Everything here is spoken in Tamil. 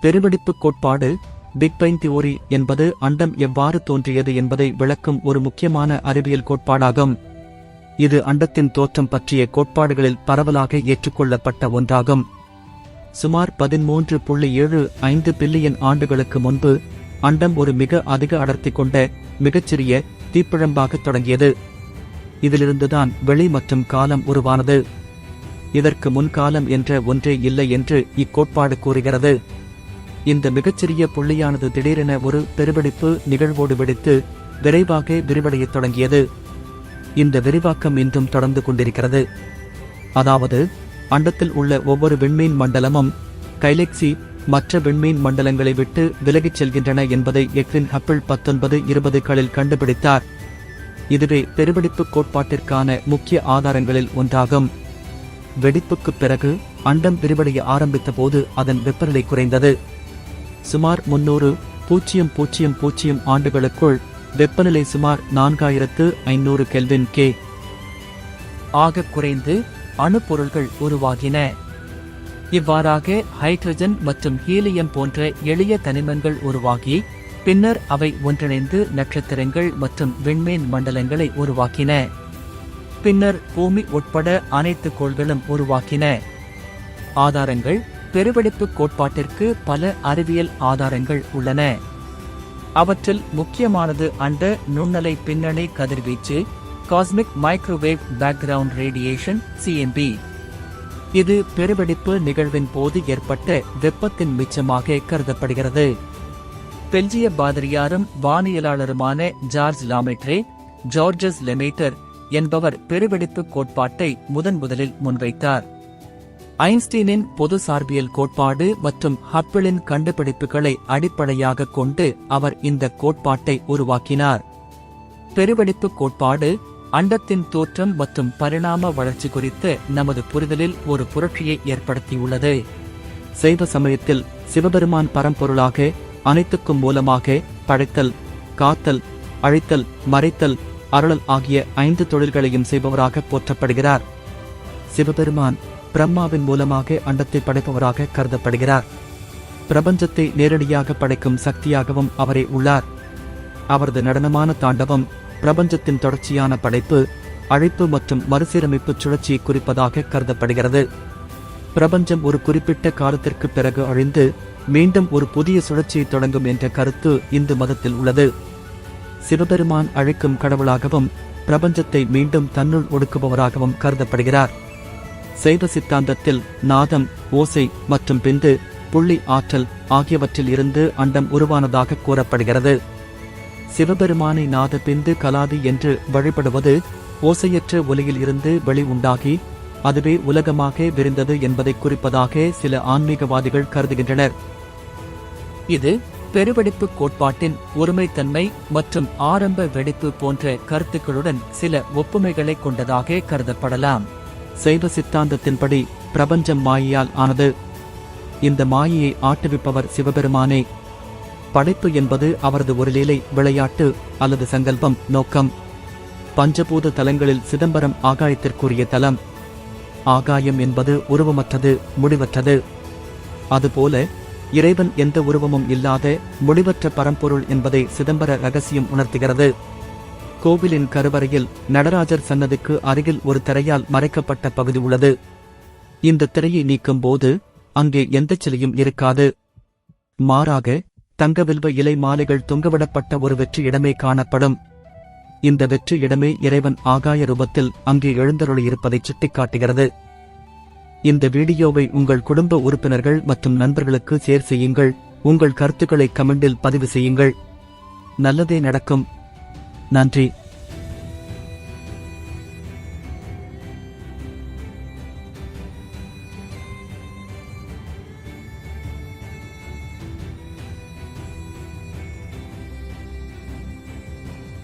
பெருவெடிப்பு கோட்பாடு பிக் பைன் தியோரி என்பது அண்டம் எவ்வாறு தோன்றியது என்பதை விளக்கும் ஒரு முக்கியமான அறிவியல் கோட்பாடாகும். இது அண்டத்தின் தோற்றம் பற்றிய கோட்பாடுகளில் பரவலாக ஏற்றுக்கொள்ளப்பட்ட ஒன்றாகும். சுமார் பதிமூன்று புள்ளி ஏழு ஐந்து பில்லியன் ஆண்டுகளுக்கு முன்பு அண்டம் ஒரு மிக அதிக அடர்த்தி கொண்ட மிகச்சிறிய தீப்பிழம்பாக தொடங்கியது. இதிலிருந்துதான் வெளி மற்றும் காலம் உருவானது. இதற்கு முன்காலம் என்ற ஒன்றே இல்லை என்று இக்கோட்பாடு கூறுகிறது. இந்த மிகச்சிறிய புள்ளியானது திடீரென ஒரு பெருவெடிப்பு நிகழ்வோடு வெடித்து விரைவாக விரிவடையத் தொடங்கியது. இந்த விரிவாக்கம் இன்றும் தொடர்ந்து கொண்டிருக்கிறது. அதாவது அண்டத்தில் உள்ள ஒவ்வொரு விண்மீன் மண்டலமும் கைலெக்சி மற்ற விண்மீன் மண்டலங்களை விட்டு விலகிச் செல்கின்றன என்பதை எக்ரின் ஹப்பிள் பத்தொன்பது இருபதுகளில் கண்டுபிடித்தார். இதுவே பெருவெடிப்பு கோட்பாட்டிற்கான முக்கிய ஆதாரங்களில் ஒன்றாகும். வெடிப்புக்குப் பிறகு அண்டம் விரிவடைய ஆரம்பித்த போது அதன் வெப்பநிலை குறைந்தது. சுமார் முன்னூறு பூஜ்ஜியம் பூஜ்ஜியம் பூஜ்ஜியம் ஆண்டுகளுக்குள் வெப்பநிலை சுமார் நான்காயிரத்து ஐநூறு கெல்வின் கே. ஆக குறைந்து அணுப்பொருள்கள் உருவாகின. இவ்வாறாக ஹைட்ரஜன் மற்றும் ஹீலியம் போன்ற எளிய தனிமங்கள் உருவாகி பின்னர் அவை ஒன்றிணைந்து நட்சத்திரங்கள் மற்றும் விண்மீன் மண்டலங்களை உருவாக்கின. பின்னர் பூமி உட்பட அனைத்து கோள்களும் உருவாக்கின. ஆதாரங்கள் பெருவெடிப்பு கோட்பாட்டிற்கு பல அறிவியல் ஆதாரங்கள் உள்ளன. அவற்றில் முக்கியமானது அண்ட நுண்ணலை பின்னணி கதிர்வீச்சு cosmic microwave background radiation CMB இது பெருவெடிப்பு நிகழ்வின் போது ஏற்பட்ட வெப்பத்தின் மிச்சமாக கருதப்படுகிறது. பெல்ஜிய பாதிரியாரும் வானியலாளருமான ஜார்ஜ் லாமெட்ரே ஜார்ஜஸ் லெமேட்டர் என்பவர் பெருவெடிப்பு கோட்பாட்டை முதன் முதலில் முன்வைத்தார். ஐன்ஸ்டீனின் பொது சார்பியல் கோட்பாடு மற்றும் ஹப்பிளின் கண்டுபிடிப்புகளை அடிப்படையாக கொண்டு அவர் இந்த கோட்பாட்டை உருவாக்கினார். பெருவெடிப்பு கோட்பாடு அண்டத்தின் தோற்றம் மற்றும் பரிணாம வளர்ச்சி குறித்து நமது புரிதலில் ஒரு புரட்சியை ஏற்படுத்தியுள்ளது. சைவ சமயத்தில் சிவபெருமான் பரம்பொருளாக அனைத்துக்கும் மூலமாக படைத்தல் காத்தல் அழித்தல் மறைத்தல் அருளல் ஆகிய ஐந்து தொழில்களையும் செய்பவராக போற்றப்படுகிறார். சிவபெருமான் பிரம்மாவின் மூலமாக அண்டத்தை படைப்பவராக கருதப்படுகிறார். பிரபஞ்சத்தை நேரடியாக படைக்கும் சக்தியாகவும் அவரே உள்ளார். அவரது நடனமான தாண்டவம் பிரபஞ்சத்தின் தொடர்ச்சியான படைப்பு அழைப்பு மற்றும் மறுசீரமைப்பு சுழற்சியை குறிப்பதாக கருதப்படுகிறது. பிரபஞ்சம் ஒரு குறிப்பிட்ட காலத்திற்கு பிறகு அழிந்து மீண்டும் ஒரு புதிய சுழற்சியை தொடங்கும் என்ற கருத்து இந்து மதத்தில் உள்ளது. சிவபெருமான் அழைக்கும் கடவுளாகவும் பிரபஞ்சத்தை மீண்டும் தன்னுள் ஒடுக்குபவராகவும் கருதப்படுகிறார். சைவ சித்தாந்தத்தில் நாதம் ஓசை மற்றும் பிந்து புள்ளி ஆற்றல் ஆகியவற்றில் இருந்து அண்டம் உருவானதாக கூறப்படுகிறது. சிவபெருமானை நாத பிந்து கலாதி என்று வழிபடுவது ஓசையற்ற ஒலியில் இருந்து வெளி உண்டாகி அதுவே உலகமாக விரிந்தது என்பதை குறிப்பதாக சில ஆன்மீகவாதிகள் கருதுகின்றனர். இது பெருவெடிப்பு கோட்பாட்டின் ஒருமைத்தன்மை மற்றும் ஆரம்ப வெடிப்பு போன்ற கருத்துக்களுடன் சில ஒப்புமைகளை கொண்டதாக கருதப்படலாம். சைவ சித்தாந்தத்தின்படி பிரபஞ்சம் மாயையால் ஆனது. இந்த மாயையை ஆட்டுவிப்பவர் சிவபெருமானே. படைப்பு என்பது அவரது ஒரு லீலை விளையாட்டு அல்லது சங்கல்பம் நோக்கம். பஞ்சபூத தலங்களில் சிதம்பரம் ஆகாயத்திற்குரிய தலம். ஆகாயம் என்பது உருவமற்றது முடிவற்றது. அதுபோல இறைவன் எந்த உருவமும் இல்லாத முடிவற்ற பரம்பொருள் என்பதை சிதம்பர ரகசியம் உணர்த்துகிறது. கோவிலின் கருவறையில் நடராஜர் சன்னதிக்கு அருகில் ஒரு திரையால் மறைக்கப்பட்ட பகுதி உள்ளது. இந்த திரையை நீக்கும் போது அங்கே எந்த சிலையும் இருக்காது. மாறாக தங்கவில்வ இலை மாலைகள் தொங்கவிடப்பட்ட ஒரு வெற்றி இடமே காணப்படும். இந்த வெற்றி இடமே இறைவன் ஆகாய ரூபத்தில் அங்கே எழுந்தருளி இருப்பதை சுட்டிக்காட்டுகிறது. இந்த வீடியோவை உங்கள் குடும்ப உறுப்பினர்கள் மற்றும் நண்பர்களுக்கு ஷேர் செய்யுங்கள். உங்கள் கருத்துக்களை கமெண்டில் பதிவு செய்யுங்கள். நல்லதே நடக்கும். நன்றி.